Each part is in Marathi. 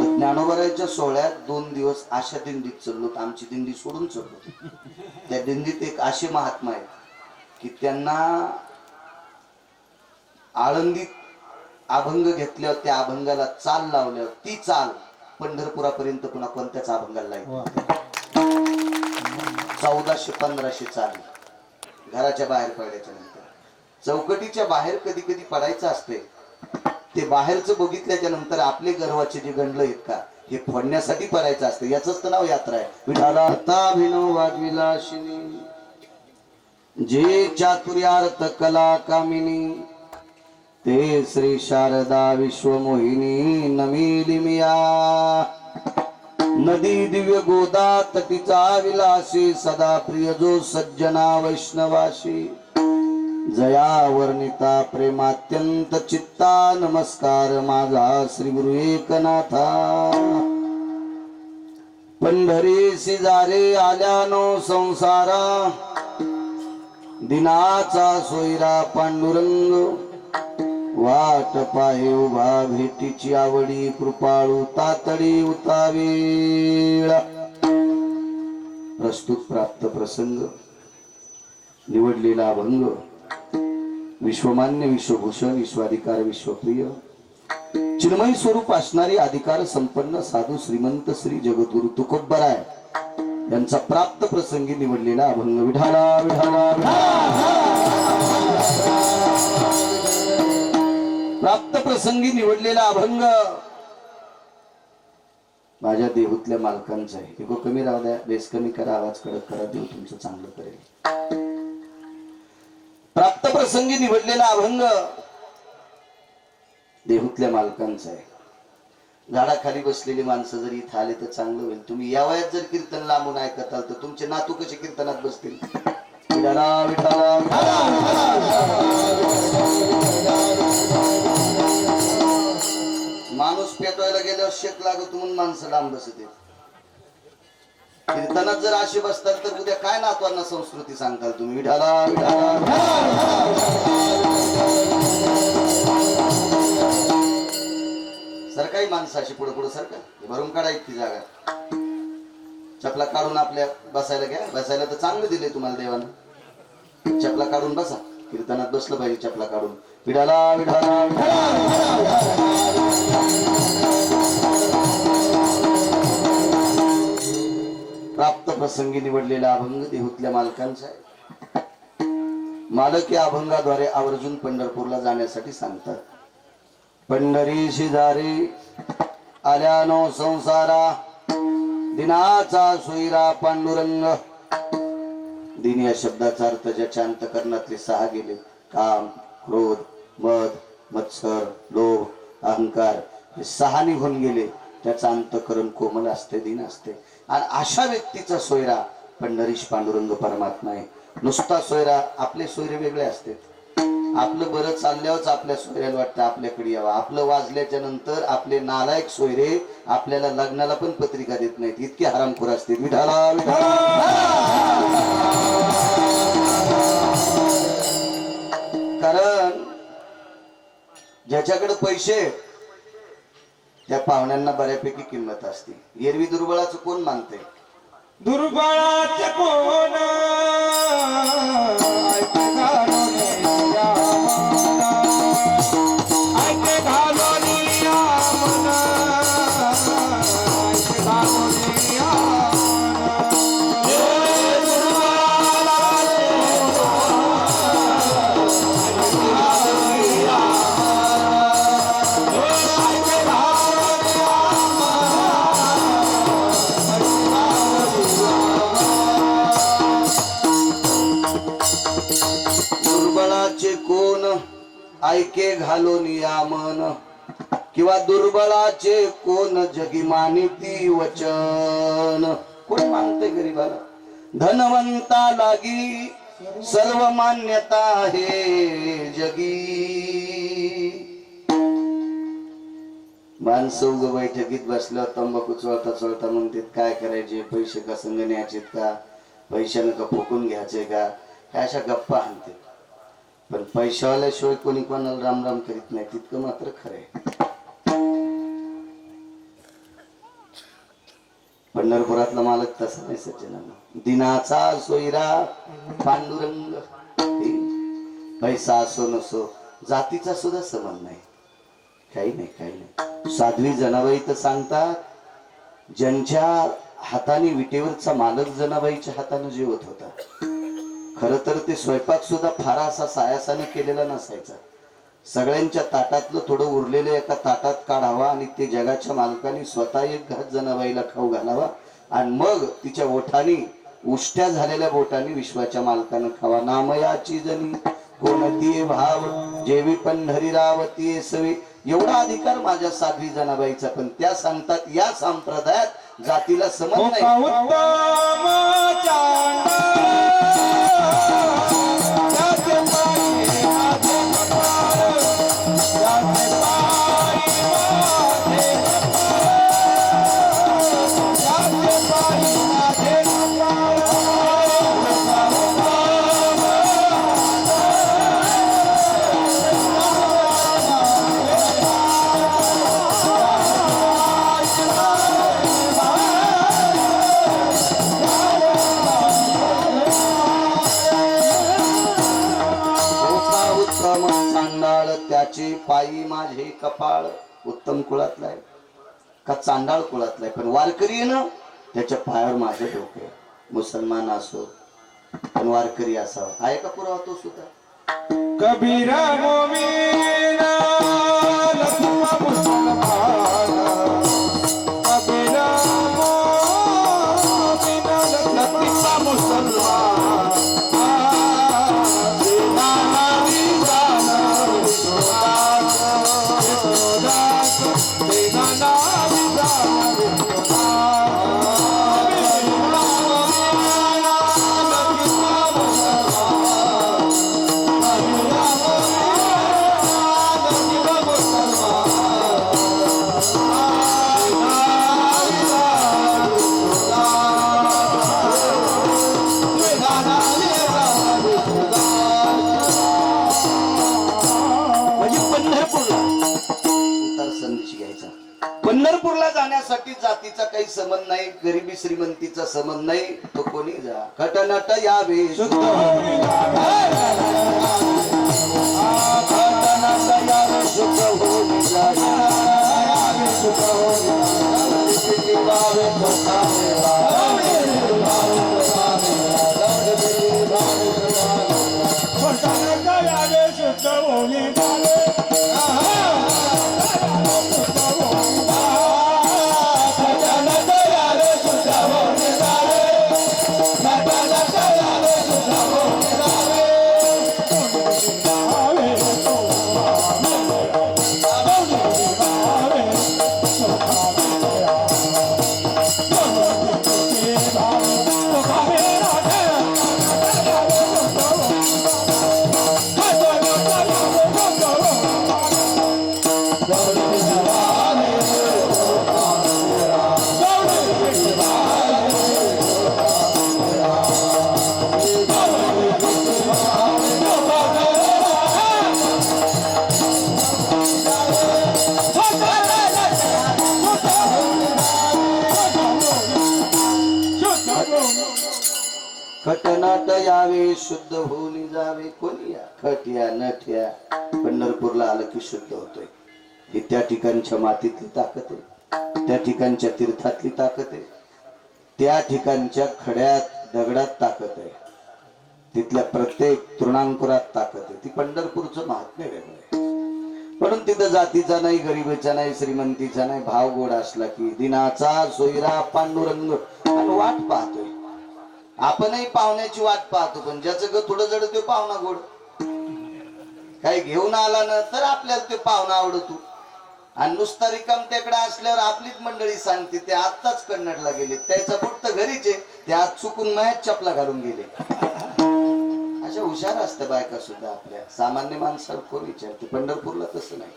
ज्ञानोबराच्या सोहळ्यात दोन दिवस अशा दिंडीत चाललो तर आमची दिंडी सोडून चाललो त्या दिंडीत एक असे महात्मा आहेत की त्यांना आळंदीत अभंग घेतल्यावर त्या अभंगाला चाल लावल्यावर ती चाल पंढरपुरापर्यंत पुन्हा कोणत्याच अभंगाला लागली चौदाशे पंधराशे चाल घराच्या बाहेर पडल्याच्या नंतर. चौकटीच्या बाहेर कधी कधी पडायचं असते ते बाहेरचं बघितल्याच्या नंतर आपले गर्वाचे जे गंडलं आहेत का हे फोडण्यासाठी करायचं असतं. याच तर नाव यात्रा आहे. जे चातुर्यार्थ कला कामिनी ते श्री शारदा विश्वमोहिनी नमिलिमिया नदी दिव्य गोदा तटीचा विलासी सदा प्रिय जो सज्जना वैष्णवाशी जया वर्णिता प्रेमात्यंत चित्ता नमस्कार माझा श्री गुरु एकनाथा. पंढरी सिजारे आल्यानो संसारा दिनाचा सोयरा पांडुरंग. वाट पाहे उभा भेटीची आवडी कृपाळू तातडी उतावेळा प्रस्तुत प्राप्त प्रसंग निवडलेला अभंग. विश्वमान्य विश्वभूषण विश्वाधिकार विश्वप्रिय. चिन्मय स्वरूप असणारी अधिकार संपन्न साधू श्रीमंत श्री जगद्गुरु तुकोबराय यांचा प्राप्त प्रसंगी निवडलेला अभंग विढाला विढाला प्राप्त प्रसंगी निवडलेला अभंग माझ्या देहूतल्या मालकांचा आहे. कमी राहू द्या बेस कमी करा आवाज कडक करा देव तुमचं चांगलं करेल. प्रसंगी निवडलेला अभंग देहूतल्या मालकांचा आहे. झाडाखाली बसलेली माणसं जर इथं आले तर चांगलं होईल. तुम्ही या वयात जर कीर्तन लांबून ऐकत आल तर तुमचे नातू कसे कीर्तनात बसतील? विठाला, विठाला, माणूस पेटवायला गेल्यावर शेक लागत म्हणून माणसं लांब बसते कीर्तनात जर अशी बसताल तर उद्या काय नातवांना संस्कृती सांगताल तुम्ही? विठाला सरकारी माणसाशी पुढे पुढे सरकार भरून काढा ती जागा. चपला काढून आपल्या बसायला घ्या. बसायला तर चांगलं दिले तुम्हाला देवानं. चपला काढून बसा. कीर्तनात बसलं पाहिजे चपला काढून. विढाला विढाला प्राप्त प्रसंगी निवडलेला अभंग देहूतल्या मालकांचा आहे. मालक या अभंगाद्वारे आवर्जून पंढरपूरला जाण्यासाठी सांगतात. पंढरी शिजारी आल्यानो संसारा दिनाचा सोयरा पांडुरंग. दिन या शब्दाचा अर्थ ज्याच्या अंतकरणातले सहा गेले काम क्रोध मध मत्सर लोभ अहंकार हे सहा निघून गेले त्याचं अंतकरण कोमल असते दिन असते. आणि अशा व्यक्तीचा सोयरा पंढरीश पांडुरंग परमात्मा आहे. नुसता सोयरा आपले सोयरे वेगळे असते. आपलं बरं चालल्यावरच आपल्या सोयऱ्याला वाटतं आपल्याकडे यावं. आपलं वाजल्याच्या नंतर आपले नालायक सोयरे आपल्याला लग्नाला पण पत्रिका देत नाहीत. इतके हरामखोर असते विठाला कारण ज्याच्याकडे पैसे आहेत, त्या पाहुण्यांना बऱ्यापैकी किंमत असते. एरवी दुर्बळाचं कोण मानते दुर्बळाचे कोण? दुर्बळाचे कोण ऐके घालून या मन? किंवा दुर्बळाचे कोण जगी मानिती वचन? कोण मानते गरीबाला? धनवंता लागी सर्व मान्यता आहे जगी. माणसं उग बैठकीत बसल्यावर तंबाखू चोळता चोळता म्हणतात काय करायचे? पैसे का संग न्यायचेत का? पैशानं का फुकून घ्यायचे का? ह्या अशा गप्पा आणते. पण पैशावाल्याशिवाय कोणी कोणाला राम राम करीत नाही तितकं मात्र खरं आहे पंढरपुरातला मालक तसा नाही सज्जनांना. दिनाचा सोयरा पांडुरंग. पैसा असो नसो जातीचा सुद्धा संबंध नाही. काही नाही काही नाही. साध्वी जनाबाई तर सांगतात ज्यांच्या हाताने विटेवरचा मालक जनाबाईच्या हाताने जेवत होता. खर तर ते स्वयंपाक सुद्धा फार असा सायासाने केलेला नसायचा. सगळ्यांच्या ताटातलं थोडं उरलेलं एका ताटात काढावा आणि ते जगाच्या मालकाने स्वतः एक घात जनाबाईला खाऊ घालावा आणि मग तिच्या ओठाने उष्ट्या झालेल्या बोटाने विश्वाच्या मालकानं खावा. नामयाची जनी कोणती भाव जेवी पंढरी रावती सवी एवढा अधिकार माझ्या साध्वी जनाबाईचा पण त्या सांगतात या संप्रदायात जातीला समज मुका नाही. का चांडाळ कुळातला आहे. पण वारकरी ना त्याच्या पायावर माझे डोके मुसलमान असो पण वारकरी असावा. आहे का पुरावा तो सुद्धा? कबीरा मोमीना जातीचा काही संबंध नाही गरिबी श्रीमंतीचा संबंध नाही तो कोणी जा. खटनट यावे खटनाट यावे शुद्ध होऊन जावे. कोणी या? खट्या नठ्या पंढरपूरला आलं की शुद्ध होतोय. ही त्या ठिकाणच्या मातीतली ताकद आहे. त्या ठिकाणच्या तीर्थातली ताकद आहे. त्या ठिकाणच्या खड्यात दगडात ताकद आहे. तिथल्या प्रत्येक तृणांकुरात ताकद आहे. ती पंढरपूरचं महात्म्य वेगळं आहे. म्हणून तिथं जातीचा नाही गरिबीचा नाही श्रीमंतीचा नाही. भाव गोड असला की दिनाचा सोयरा पांडुरंग. आणि वाट पाहतोय. आपणही पाहुण्याची वाट पाहतो पण ज्याचं ग थोडं जड तो पाहुणा गोड. काही घेऊन आला ना तर आपल्याला ते पाहुणा आवडतो. आणि नुसता रिकाम त्याकडे असल्यावर आपलीच मंडळी सांगते ते आत्ताच कन्नडला गेले. त्याचा फक्त घरीच आहे ते आज चुकून मायात चपला घालून गेले. अशा हुशार असते बायका सुद्धा आपल्या. सामान्य माणसाला कोण विचारते? पंढरपूरला तसं नाही.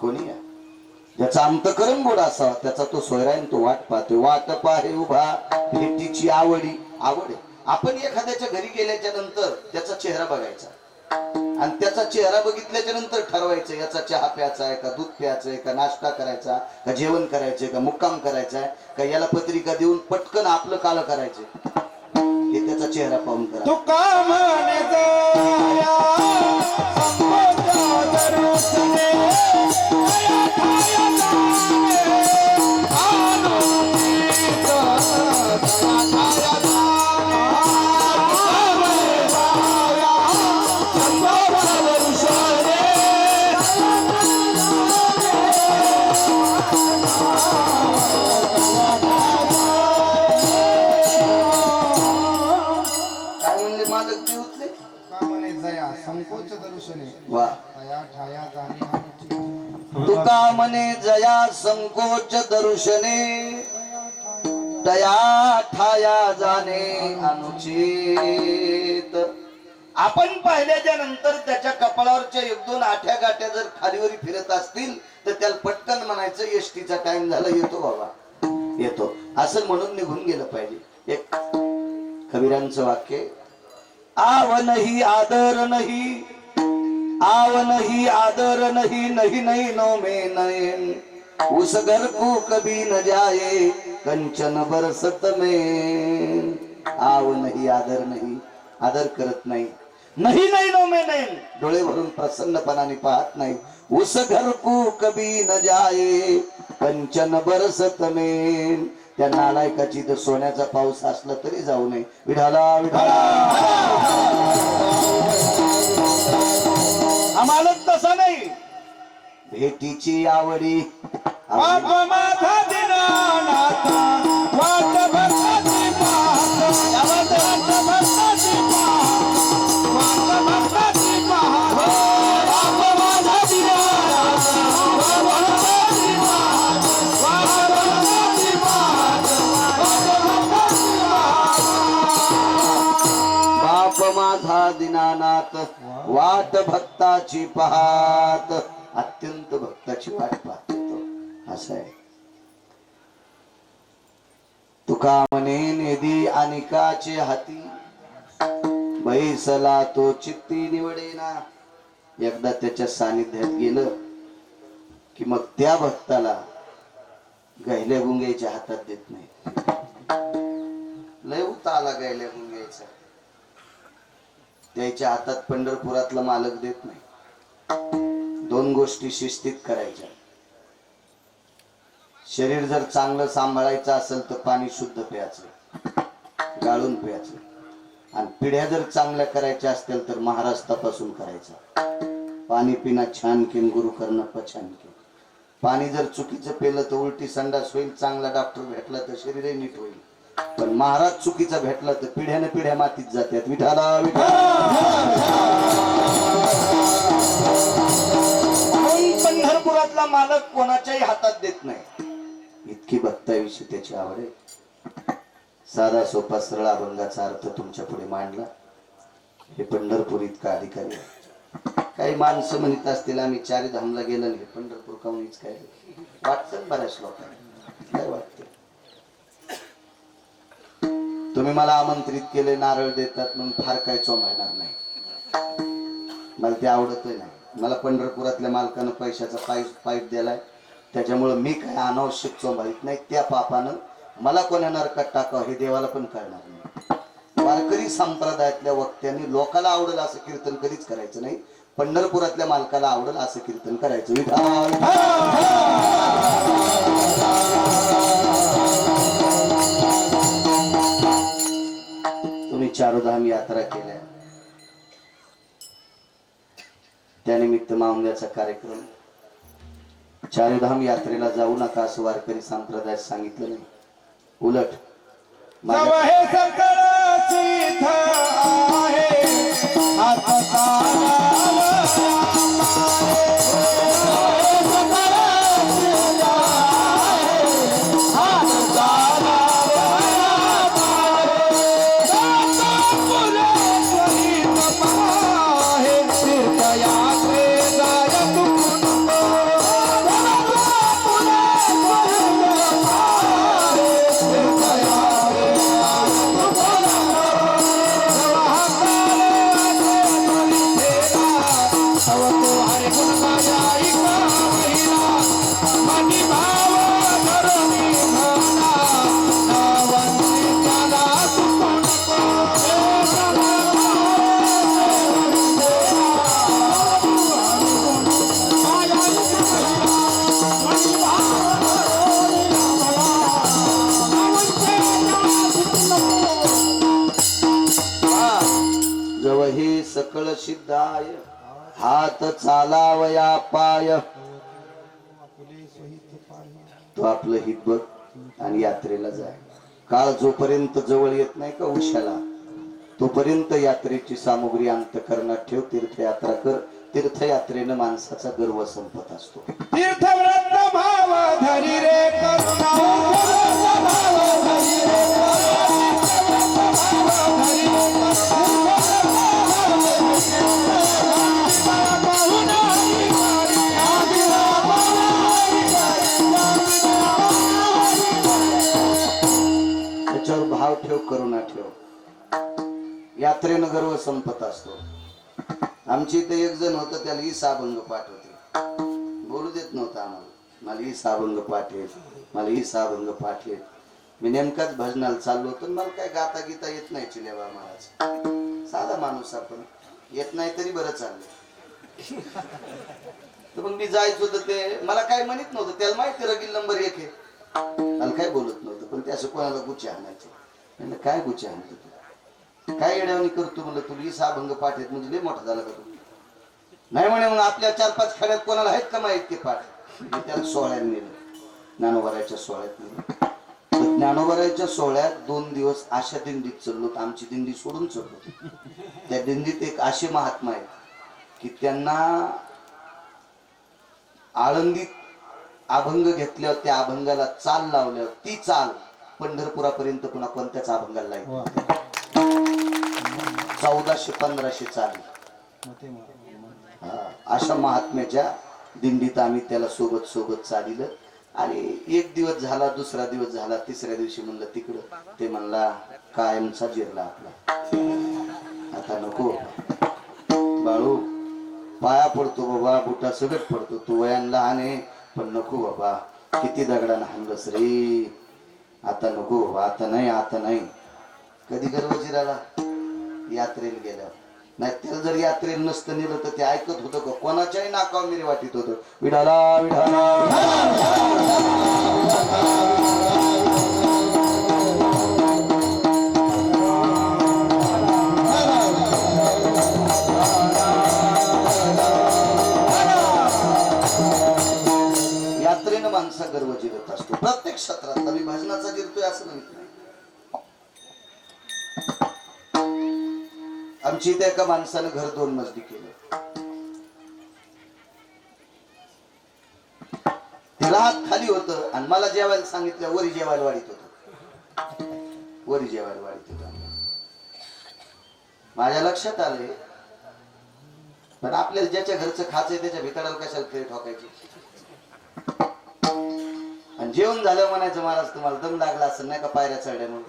कोणी या? ज्याचा अंतकरण गोड असावा त्याचा तो सोयरायन तो वाट पाहतोय. वाट पाहे उभा भेटीची आवडी. आवड आहे. आपण एखाद्याच्या घरी गेल्याच्यानंतर त्याचा चेहरा बघायचा. आणि त्याचा चेहरा बघितल्याच्या नंतर ठरवायचं याचा चहा प्यायचा आहे का दूध प्यायचं आहे का नाश्ता करायचा का जेवण करायचंय का मुक्काम करायचा आहे का याला पत्रिका देऊन पटकन आपलं काल करायचंय हे त्याचा चेहरा पाहून करा. संकोच दर्शने दया ठाया जाणे अनुचित. आपण पाहिल्याच्या नंतर त्याच्या कपाळावरच्या एक दोन आठ्या गाठ्या जर खालीवरी फिरत असतील तर त्याला पटकन म्हणायचं एसटीचा टाइम झाला येतो बाबा. येतो. असं म्हणून निघून गेलं पाहिजे. एक कबीरांचं वाक्य आव नाही आदर नाही आव नहीं आदर नहीं नहीं नहीं नो मे नयन. उस घर को कभी न जाए कंचन बरसत में। आव नहीं आदर नहीं आदर करत नाही। नहीं नहीं नो में नयन डोळे भरून प्रसन्नपणाने पाहत नाही. उस घर को कभी न जाए कंचन बरसत में। त्या नालायकाची तर सोन्याचा पाऊस असला तरी जाऊ नये. विढाला विढाला आम्हाला तसा नाही. भेटीची आवडी. माझा दिनानाथा वाट भक्ताची पाहत. अत्यंत भक्ताची वाट पाहतो तो. असं आहे. तुका म्हणे निधी अनिकाचे हाती. बैसला तो चित्ती निवडेना. एकदा त्याच्या सानिध्यात गेलं की मग त्या भक्ताला गायल्या गुंग्याच्या हातात देत नाही. लय उता आला गायल्या गुंग्याचा. त्याच्या हातात पंढरपुरातला मालक देत नाही. दोन गोष्टी शिस्तीत करायच्या. शरीर जर चांगलं सांभाळायचं असेल तर पाणी शुद्ध प्यायचं गाळून प्यायचं. आणि पिढ्या जर चांगल्या करायच्या असतील तर महाराष्ट्रापासून करायचा. पाणी पिणं छान किन गुरु करणं पछान किन. पाणी जर चुकीचं पेलं तर उलटी संडास होईल चांगला डॉक्टर भेटला तर शरीरही नीट होईल. पण महाराज चुकीचा भेटला तर पिढ्याने पिढ्या मातीत जातात विठाला विठाला पंढरपुरातला मालक कोणाच्याही हातात देत नाही. इतकी भक्ताविषयी त्याची आवड आहे. साधा सोपा सरळ अभंगाचा अर्थ तुमच्यापुढे मांडला. हे पंढरपूर इतका अधिकारी आहे? काही माणसं म्हणत असतील आम्ही चारी धामला गेलो नाही. पंढरपूर काहून काहूनच काय? वाटतं बऱ्याच लोकांना. काय वाटतं? तुम्ही मला आमंत्रित केले नारळ देतात म्हणून फार काय चोमायणार नाही. मला ते आवडतही नाही. मला पंढरपुरातल्या मालकानं पैशाचा पाईप पाईप दिलाय. त्याच्यामुळं मी काय अनावश्यक चोंबाळीत नाही त्या पापानं मला कोण्या नरकात टाकावं हे देवाला पण कळणार नाही. वारकरी संप्रदायातल्या वक्त्यांनी लोकाला आवडेल असं कीर्तन कधीच करायचं नाही पंढरपुरातल्या मालकाला आवडेल असं कीर्तन करायचं. विठाल तुम्ही चारोधाम यात्रा केल्या. त्यानिमित्त मावंग्याचा कार्यक्रम. चारोधाम यात्रेला जाऊ नका असं वारकरी संप्रदाय सांगितलं नाही. उलट माझ्या- सकळ सिद्धाय। हात चालावया पाय। तो आपलं हित बघ आणि यात्रेला जाय. काळ जोपर्यंत जवळ येत नाही का उशाला तोपर्यंत यात्रेची सामुग्री अंतकरणात ठेव तीर्थयात्रा कर. तीर्थयात्रेनं माणसाचा गर्व संपत असतो. तीर्थव्रत भाव धरी रे करुणा भाव ठेव करुणा ठेव. यात्रेनं गर्व संपत असतो. आमची इथे एक जण होतं त्याला ही अभंग पाठ होते. बोलू देत नव्हतं आम्हाला. मला ही अभंग पाठ येत मला ही अभंग पाठ येत मी नेमकाच भजनाला चाललो होतो मला काय गाता गीता येत नाही चिलेबा महाराज साधा माणूस आपण. येत नाही तरी बरं चाललं तर मग मी जायचं होतं ते मला काय म्हणत नव्हतं. त्याला माहिती रगील नंबर एक आहे. मला काय बोलत नव्हतं पण ते असं कोणाला गुच्छ आणायचे. म्हणलं काय गुच्चे आणतो तू? काय येड्यावणी करतो म्हणलं तुला ही अभंग पाठ आहेत म्हणजे लय मोठा झाला का तू? नाही म्हणे म्हणून आपल्या चार पाच खेड्यात कोणाला आहेत का माहीत ते पाठ? त्याला सोहळ्यात नेलं. ज्ञानोबराच्या सोहळ्यात नेलं. ज्ञानोबराच्या सोहळ्यात दोन दिवस अशा दिंडीत चढलो तर आमची दिंडी सोडून चढलो त्या दिंडीत एक असे महात्मा आहेत की त्यांना आळंदीत अभंग घेतल्यावर त्या अभंगाला चाल लावल्यावर ती चाल पंढरपुरापर्यंत पुन्हा कोणत्याच अभंगाला चौदाशे पंधराशे चाल. अशा महात्म्याच्या दिंडीत आम्ही त्याला सोबत सोबत चालिलं. आणि एक दिवस झाला दुसरा दिवस झाला तिसऱ्या दिवशी म्हणलं तिकडं. ते म्हणला कायमचा जिरला आपला. आता नको. बाळू पाया पडतो बाबा बुटा सगळं पडतो. तू वयान लहान आहे पण नको बाबा. किती दगडानं हाणलंस रे. आता नको आता नाही आता नाही. कधी गर्व जिराला यात्रेला गेल्यावर? नाही त्याला जर यात्रेला नसतं नेलं तर ते ऐकत होतं का? कोणाच्याही नाकावर मिरी वाटीत होतं. विडाला विडाला. यात्रेनं गर्व जिरत असतो. प्रत्येक क्षेत्रात आम्ही भजनाचा जिरतोय असं नाही. आमची इथे एका माणसानं घर दोन मजली केलं. त्याला हात खाली होत आणि मला जेवायला सांगितलं वरी जेवायला वाढीत होत. वरी जेवायला वाढीत होत. माझ्या लक्षात आले पण आपल्याला ज्याच्या घरचं खायचंय त्याच्या भितडाला कशाला खेळ ठोकायची? जेवण झालं म्हणायचं महाराज तुम्हाला दम लागला असं नाही का पायऱ्या चढल्या म्हणून?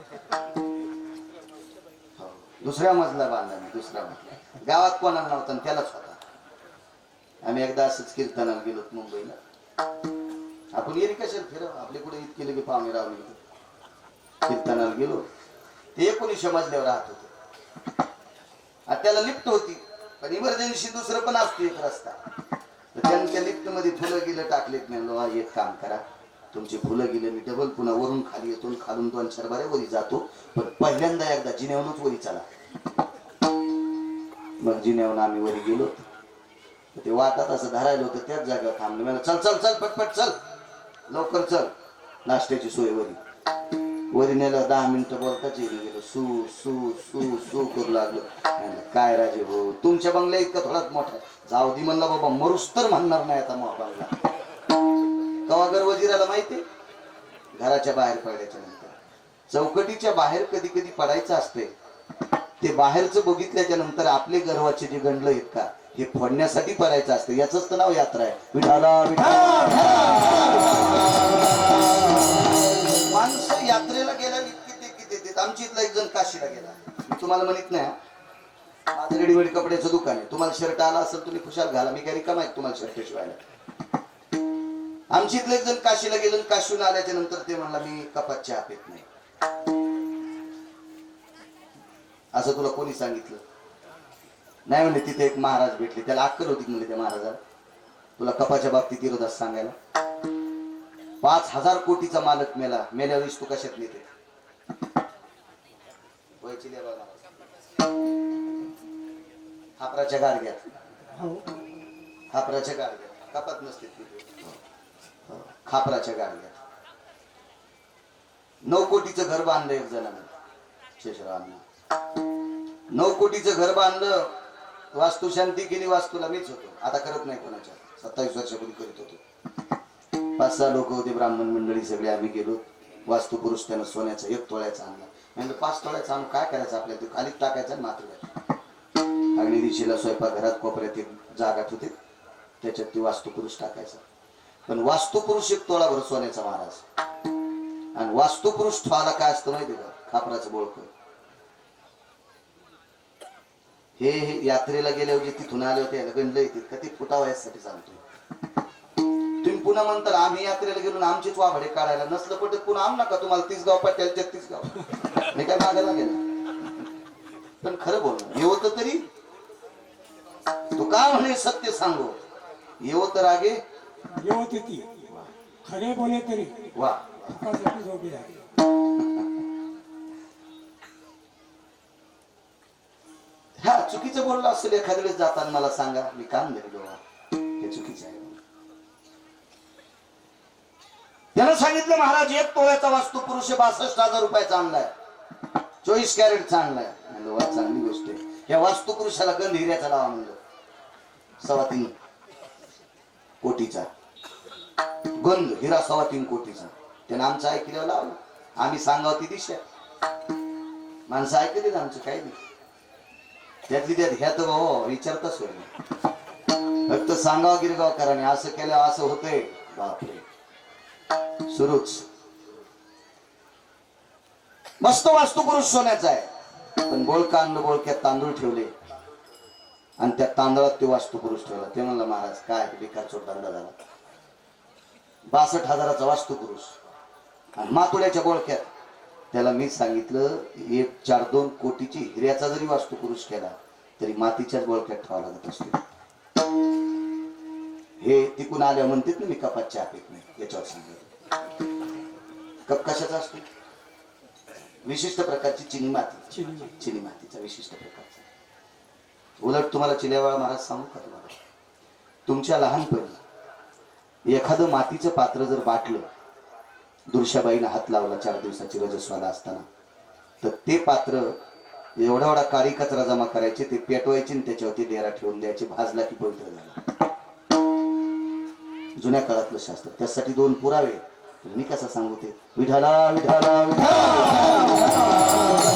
हो. दुसऱ्या मजला बांधला मी दुसरा मजला. गावात कोणाला नव्हता त्यालाच होता. आम्ही एकदा असंच कीर्तनाला गेलो मुंबईला. आपण गेली कशाला फिरव? आपले कुठे इतके लगे पाहुणे रावले कीर्तनाला गेलो. ते एकोणीसशे मजल्यावर राहत होते. आता त्याला लिफ्ट होती. पण इमर्जन्सी दुसरं पण असतो एक रस्ता. तर त्यांच्या लिफ्टमध्ये फुलं गेलं टाकलेत म्हणलो "हा, एक काम करा. तुमची फुलं गेले मी डबल पुन्हा वरून खाली येतो खालून दोन चार वरी जातो. पण पहिल्यांदा एकदा जिन्यावरूनच वरी चला. मग जिन्यावरून आम्ही वरी गेलो. ते वाटात असं धरायला होतं त्याच जागेवर थांबलं. मला चल चल चल पटपट चल. लवकर चल. नाश्त्याची सोय वरी. वरी नेलं दहा मिनिटं बोलताच येऊन गेलो सू सू सू सू करू लागलो. काय राजे भाऊ तुमच्या बंगल्या इतका थोडाच मोठा जाऊ दे म्हणला बाबा मरुस्तर म्हणणार नाही आता मग बंगला कवागर वजीराला माहिती घराच्या बाहेर पडायच्या नंतर. चौकटीच्या बाहेर कधी कधी पडायचं असते ते बाहेरचं बघितल्याच्या नंतर आपले गर्वाचे जे गंडलं आहेत का हे फोडण्यासाठी पडायचं असतं याच तर नाव यात्रा आहे. विठाला माणसं यात्रेला गेल्या इतकी ते किती देत आमची इथला एक जण काशीला गेला. मी तुम्हाला म्हणत नाही माझं रेडीमेड कपड्याचं दुकान आहे. तुम्हाला शर्ट आला असेल तुम्ही खुशाल घाला. मी काही रिकामा आहे तुम्हाला शर्ट शिवायला? आमची इथलं एक जण काशीला गेलं काशीहून आल्याच्यानंतर ते म्हणला मी कपात चहा पित नाही. असं तुला कोणी सांगितलं? नाही म्हणजे तिथे एक महाराज भेटले. त्याला अक्कल होती म्हणजे त्या महाराजाला. तुला कपाच्या बाबतीत विरोधात सांगायला. पाच हजार कोटीचा मालक मेला. मेल्या वेळेस तू कशात नेते. खापराच्या गाडग्यात हो. खापराच्या गाडग्यात कपात नसते तिथे. खापराच्या गाडग्यात नऊ कोटीचं घर बांधलं एक जणांना शेषरावांना. नऊ कोटीचं घर बांधलं वास्तू शांती केली वास्तूला मीच होतो. आता करत नाही कोणाच्या. सत्तावीस वर्षापूर्वी करीत होतो. पाच सहा लोक होते ब्राह्मण मंडळी सगळे आम्ही गेलो. वास्तू पुरुष त्यानं सोन्याचा एक तोळ्याचा आणला. म्हणजे पाच तोळ्याचा आणून काय करायचं आपल्या ते खालीच टाकायचं मात्र अग्नि दिशेला स्वयंपाक घरात कोपऱ्यात एक जागात होते त्याच्यात ती वास्तू पुरुष टाकायचा. पण वास्तुपुरुष एक तोळा भर सोन्याचा महाराज. आणि वास्तुपुरुष ठेवायला काय असतं माहिती का? खापराचं बोळक हे हे यात्रेला गेल्यावर जे तिथून आले होते गणले येतील का? ते फुटावं यासाठी सांगतो तुम्ही पुन्हा म्हणता आम्ही यात्रेला गेलो आमचीच वाभडे काढायला नसलं पटत पुन्हा आम नका तुम्हाला तीस गाव पट्ट्याला तीस गाव. मी काय मागायला गेला पण खरं बोल येवत तरी? तू का म्हणे सत्य सांगू? येवत रागे येवत होती खरे बोले तरी वा. फुकासाठी झोपी आहे. हा चुकीचं बोललो असेल एखाद्या वेळेस जाताना मला सांगा. मी काम धरलो हे चुकीचं आहे. त्यानं सांगितलं महाराज एक तोळ्याचा वास्तू पुरुष बासष्ट हजार रुपयाचा आणलाय चोवीस कॅरेटचा आणलाय चांगली गोष्ट आहे. या वास्तू पुरुषाला गंध हिऱ्याचा लावा म्हणलं. सव्वा तीन. कोटीचा. गंध हिरा सव्वा तीन कोटीचा. त्यानं आमचं ऐकल्यावर लावलं. आम्ही सांगावं ती दिशा. माणसं ऐकतील आमचं काही नाही. त्यातली त्यात ह्यात भाऊ विचारताच होईल. फक्त सांगावं गिरगाव कराने असं केलं असं होतंय. बापरे. सुरूच. मस्त वास्तू पुरुष सोन्याचा आहे. पण बोळका अन्न बोळक्यात तांदूळ ठेवले. आणि त्या तांदळात ते वास्तू पुरुष ठेवला. ते म्हणलं महाराज काय बेकार धंदा झाला. बासष्ट हजाराचा वास्तू पुरुष आणि मातुड्याच्या बोळक्यात त्याला मी सांगितलं एक चार दोन कोटीची हिऱ्याचा जरी वास्तू पुरुष केला तरी मातीच्याच बोळक्यात ठेवावा लागत असतो. हे तिकून आल्या म्हणतात ना मी कपात चहा पित नाही याच्यावर सांगतो. कप कशाचा असतो? विशिष्ट प्रकारची चिनी माती. चिनी मातीचा विशिष्ट प्रकारचा. उलट तुम्हाला चिलेवाळा महाराज सांगू का तुम्हाला? तुमच्या लहानपणी एखादं मातीचं पात्र जर बाटलं दुर्शाबाईनं हात लावला चार दिवसाची रजस्वाला असताना तर ते पात्र एवढा एवढा काळी कचरा जमा करायचे ते पेटवायचे आणि त्याच्यावरती डेरा ठेवून द्यायचे भाजला की पवित्र झाला. जुन्या काळातलं शास्त्र. त्यासाठी दोन पुरावे. मी कसा सांगू ते? विठाला विठाला विठाला